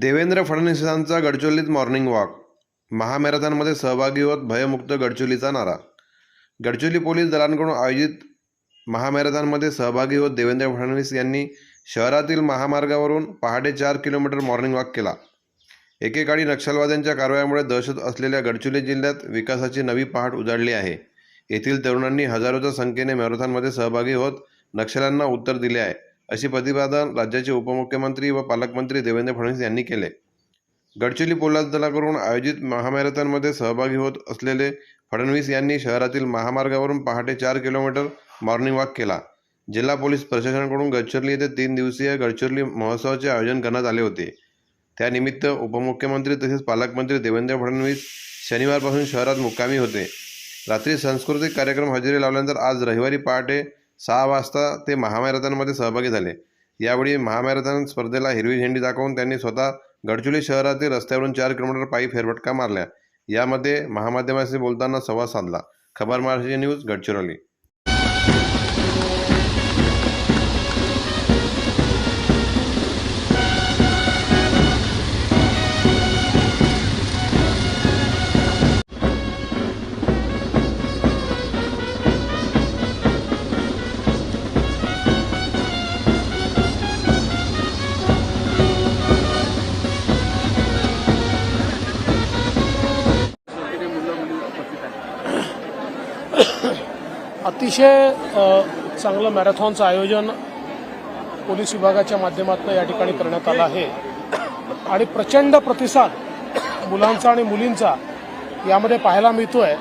देवेंद्र फडणवीसांचा गडचोलीत morning walk महामॅरेथॉनमध्ये सहभागी होत भयमुक्त गडचिरोलीचा नारा. गडचोली पोलीस दलांकडून आयोजित महामॅरेथॉनमध्ये सहभागी होत देवेंद्र फडणवीस यांनी शहरातील महामार्गावरून पहाटे चार किलोमीटर मॉर्निंग वॉक केला. एकेकाळी नक्षलवाद्यांच्या कारवायामुळे दहशत असलेल्या गडचिरोली जिल्ह्यात विकासाची नवी पहाट उजाडली आहे. येथील तरुणांनी हजारोच्या संख्येने मॅरेथॉनमध्ये सहभागी होत नक्षल्यांना उत्तर दिले आहे. असे प्रतिपादन राज्याचे उपमुख्यमंत्री व पालकमंत्री देवेंद्र फडणवीस यांनी केले. गडचिरोली पोलाद दलाकडून आयोजित महामॅरेथॉनमध्ये सहभागी होत असलेले फडणवीस यांनी शहरातील महामार्गावरून पहाटे चार किलोमीटर मॉर्निंग वॉक केला. जिल्हा पोलीस प्रशासनाकडून गडचिरोली येथे तीन दिवसीय गडचिरोली महोत्सवाचे आयोजन करण्यात आले होते. त्यानिमित्त उपमुख्यमंत्री तसेच पालकमंत्री देवेंद्र फडणवीस शनिवारपासून शहरात मुक्कामी होते. रात्री सांस्कृतिक कार्यक्रम हजेरी लावल्यानंतर आज रविवारी पहाटे सहा वाजता ते महामॅरेथॉनमध्ये सहभागी झाले. यावेळी महामॅरेथॉन स्पर्धेला हिरवी झेंडी दाखवून त्यांनी स्वतः गडचिरोली शहरातील रस्त्यावरून चार किलोमीटर पायी फेरफटका मारल्या. यामध्ये महामाध्यमाशी बोलताना संवाद साधला. खबर महाराष्ट्राची न्यूज गडचिरोली. अतिशय चांगलं मॅरेथॉनचं आयोजन पोलीस विभागाच्या माध्यमातून या ठिकाणी करण्यात आलं आहे. आणि प्रचंड प्रतिसाद मुलांचा आणि मुलींचा यामध्ये पाहायला मिळतोय.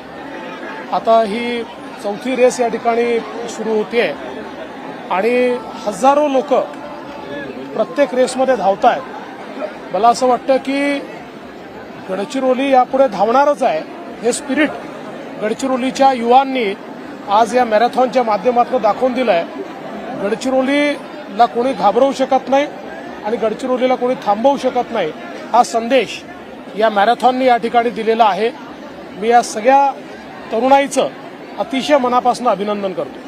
आता ही चौथी रेस या ठिकाणी सुरू होतीये. आणि हजारो लोक प्रत्येक रेसमध्ये धावत आहेत मला असं वाटतं की गडचिरोली यापुढे धावणारच आहे. हे स्पिरिट गडचिरोलीच्या युवांनी आज या मॅरेथॉनच्या माध्यमातून दाखवून दिलं आहे गडचिरोलीला कोणी घाबरवू शकत नाही आणि गडचिरोलीला कोणी थांबवू शकत नाही हा संदेश या मॅरेथॉनने या ठिकाणी दिलेला आहे. मी या सगळ्या तरुणाईचं अतिशय मनापासून अभिनंदन करतो.